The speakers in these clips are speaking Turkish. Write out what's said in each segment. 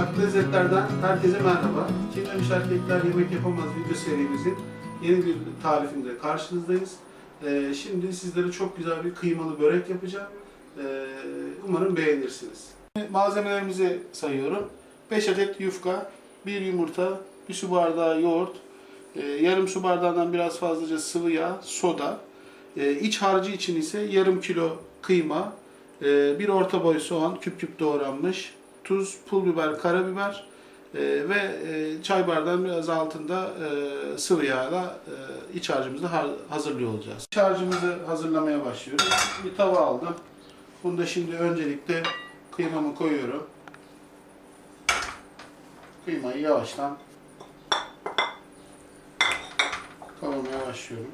Farklı lezzetlerden herkese merhaba. Çiğnemiş Erkekler Yemek Yapamaz video serimizin yeni bir tarifinde karşınızdayız. Ee, şimdi sizlere çok güzel bir kıymalı börek yapacağım. Ee, umarım beğenirsiniz. Malzemelerimizi sayıyorum. 5 adet yufka, 1 yumurta, 1 su bardağı yoğurt, e, yarım su bardağından biraz fazlaca sıvı yağ, soda. E, iç harcı için ise yarım kilo kıyma, e, bir orta boy soğan küp küp doğranmış, tuz, pul biber, karabiber e, ve e, çay bardağının biraz altında e, sıvı yağla e, iç harcımızı ha- hazırlıyor olacağız. İç harcımızı hazırlamaya başlıyoruz. Bir tava aldım. Bunda şimdi öncelikle kıymamı koyuyorum. Kıymayı yavaştan kavurmaya başlıyorum.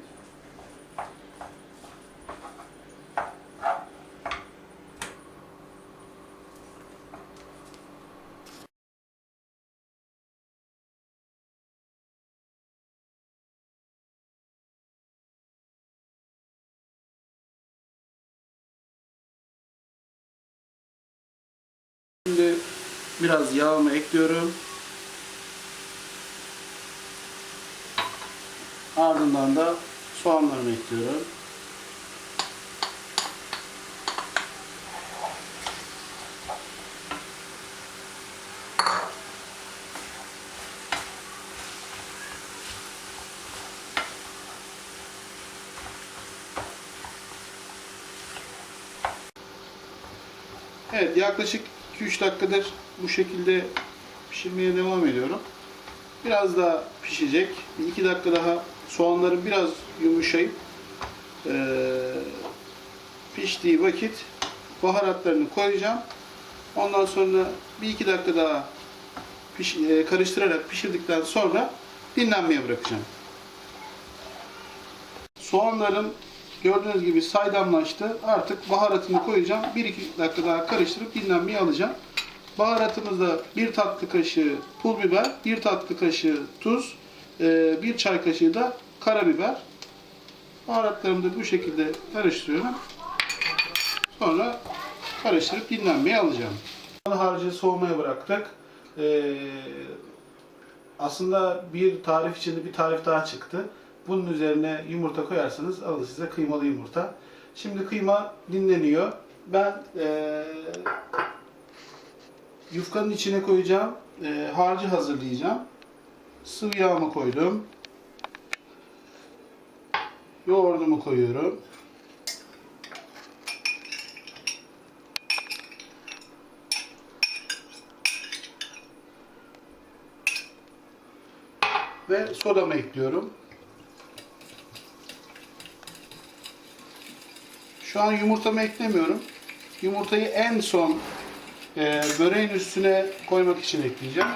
Şimdi biraz yağımı ekliyorum. Ardından da soğanlarımı ekliyorum. Evet yaklaşık 2-3 dakikadır bu şekilde pişirmeye devam ediyorum. Biraz daha pişecek. Bir iki dakika daha soğanların biraz yumuşayıp eee, piştiği vakit baharatlarını koyacağım. Ondan sonra bir iki dakika daha piş, eee, karıştırarak pişirdikten sonra dinlenmeye bırakacağım. Soğanlarım gördüğünüz gibi saydamlaştı. Artık baharatını koyacağım. 1-2 dakika daha karıştırıp dinlenmeye alacağım. Baharatımızda 1 tatlı kaşığı pul biber, 1 tatlı kaşığı tuz, 1 çay kaşığı da karabiber. Baharatlarımı da bu şekilde karıştırıyorum. Sonra karıştırıp dinlenmeye alacağım. Harcı soğumaya bıraktık. Ee, aslında bir tarif içinde bir tarif daha çıktı. Bunun üzerine yumurta koyarsanız alın size kıymalı yumurta. Şimdi kıyma dinleniyor. Ben eee yufkanın içine koyacağım. eee, harcı hazırlayacağım. Sıvı yağımı koydum. Yoğurdumu koyuyorum. Ve sodamı ekliyorum. Şu an yumurtamı eklemiyorum. Yumurtayı en son e, böreğin üstüne koymak için ekleyeceğim.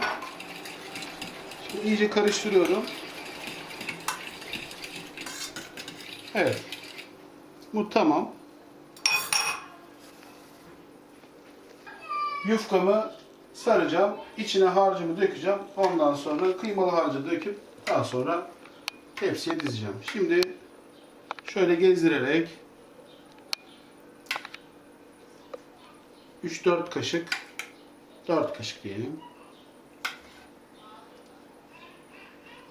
Şimdi iyice karıştırıyorum. Evet. Bu tamam. Yufkamı saracağım. İçine harcımı dökeceğim. Ondan sonra kıymalı harcı döküp daha sonra tepsiye dizeceğim. Şimdi şöyle gezdirerek 3-4 kaşık 4 kaşık diyelim.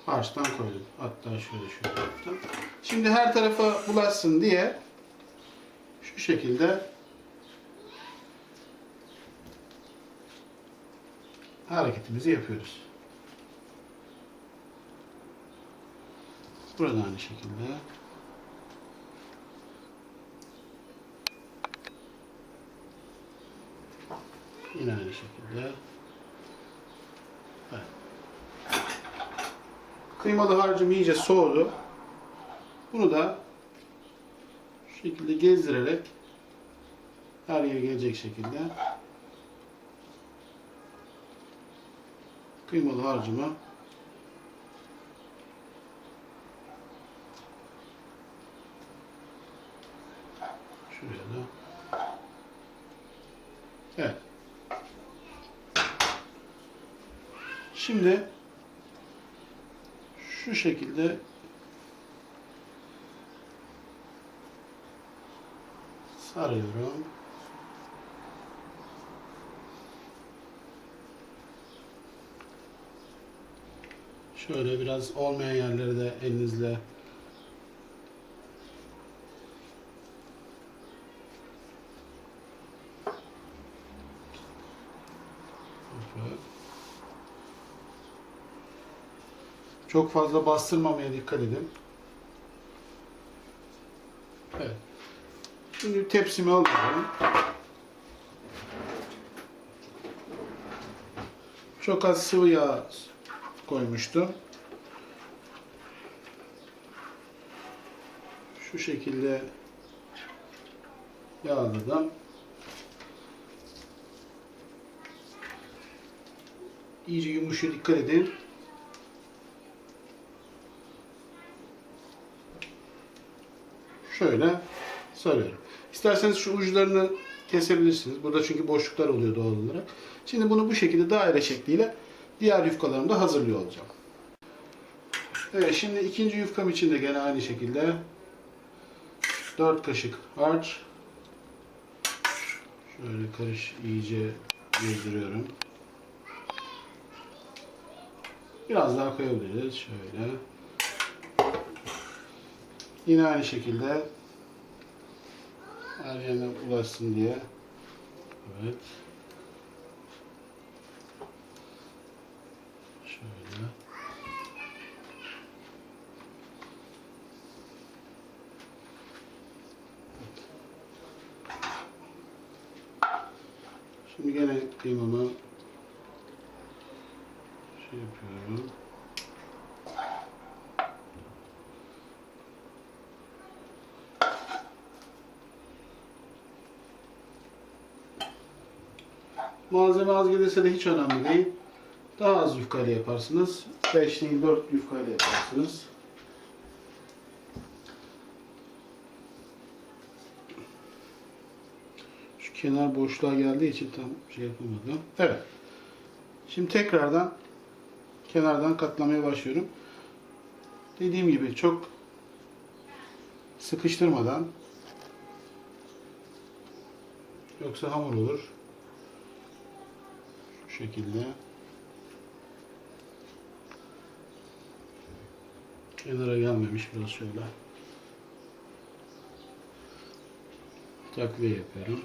Harçtan koydum. Hatta şöyle şöyle yaptım. Şimdi her tarafa bulaşsın diye şu şekilde hareketimizi yapıyoruz. Burada aynı şekilde. Yine aynı şekilde. Kıymalı harcım iyice soğudu. Bunu da şu şekilde gezdirerek her yere gelecek şekilde kıymalı harcımı Şimdi şu şekilde sarıyorum. Şöyle biraz olmayan yerleri de elinizle Çok fazla bastırmamaya dikkat edin. Evet. Şimdi tepsimi alıyorum. Çok az sıvı yağ koymuştum. Şu şekilde yağladım. İyice yumuşuyor dikkat edin. Şöyle sarıyorum. İsterseniz şu uçlarını kesebilirsiniz. Burada çünkü boşluklar oluyor doğal olarak. Şimdi bunu bu şekilde daire şekliyle diğer yufkalarımı da hazırlıyor olacağım. Evet şimdi ikinci yufkam için de gene aynı şekilde 4 kaşık harç şöyle karış iyice gezdiriyorum. Biraz daha koyabiliriz şöyle. Yine aynı şekilde her yerine ulaşsın diye. Evet. Şöyle. Şimdi gene kıymamı şey yapıyorum. Malzeme az gelirse de hiç önemli değil. Daha az yufkayla yaparsınız. 5 değil 4 yufkayla yaparsınız. Şu kenar boşluğa geldiği için tam şey yapamadım. Evet. Şimdi tekrardan kenardan katlamaya başlıyorum. Dediğim gibi çok sıkıştırmadan yoksa hamur olur. Şekilde. Kenara gelmemiş biraz şöyle. Takviye yapıyorum.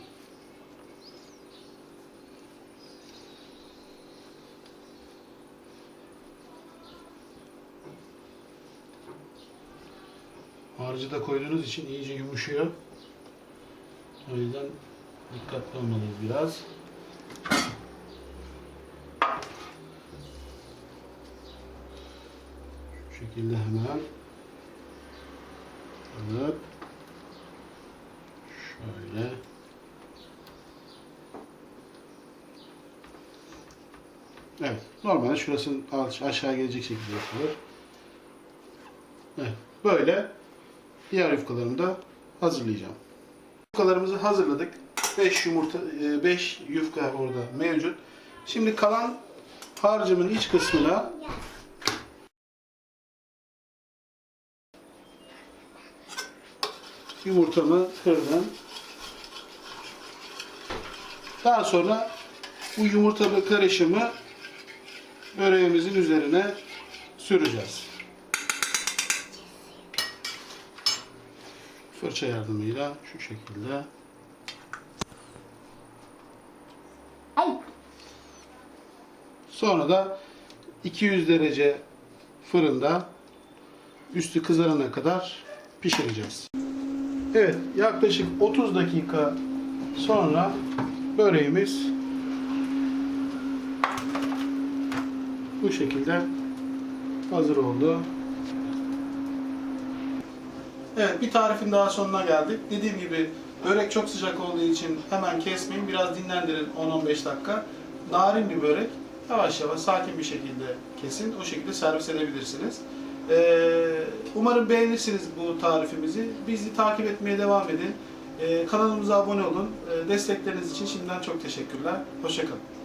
Harcı da koyduğunuz için iyice yumuşuyor. O yüzden dikkatli olmalıyız biraz. Şekilde hemen alıp şöyle Evet. Normalde şurasının aş- aşağı gelecek şekilde yapılır. Evet. Böyle diğer yufkalarımı da hazırlayacağım. Yufkalarımızı hazırladık. 5 yumurta 5 yufka orada mevcut. Şimdi kalan harcımın iç kısmına yumurtamı kırdım. Daha sonra bu yumurtalı karışımı böreğimizin üzerine süreceğiz. Fırça yardımıyla şu şekilde. Sonra da 200 derece fırında üstü kızarana kadar pişireceğiz. Evet, yaklaşık 30 dakika sonra böreğimiz bu şekilde hazır oldu. Evet, bir tarifin daha sonuna geldik. Dediğim gibi börek çok sıcak olduğu için hemen kesmeyin. Biraz dinlendirin 10-15 dakika. Narin bir börek. Yavaş yavaş, sakin bir şekilde kesin. O şekilde servis edebilirsiniz. Ee, umarım beğenirsiniz bu tarifimizi. Bizi takip etmeye devam edin. Ee, kanalımıza abone olun. Ee, destekleriniz için şimdiden çok teşekkürler. Hoşçakalın.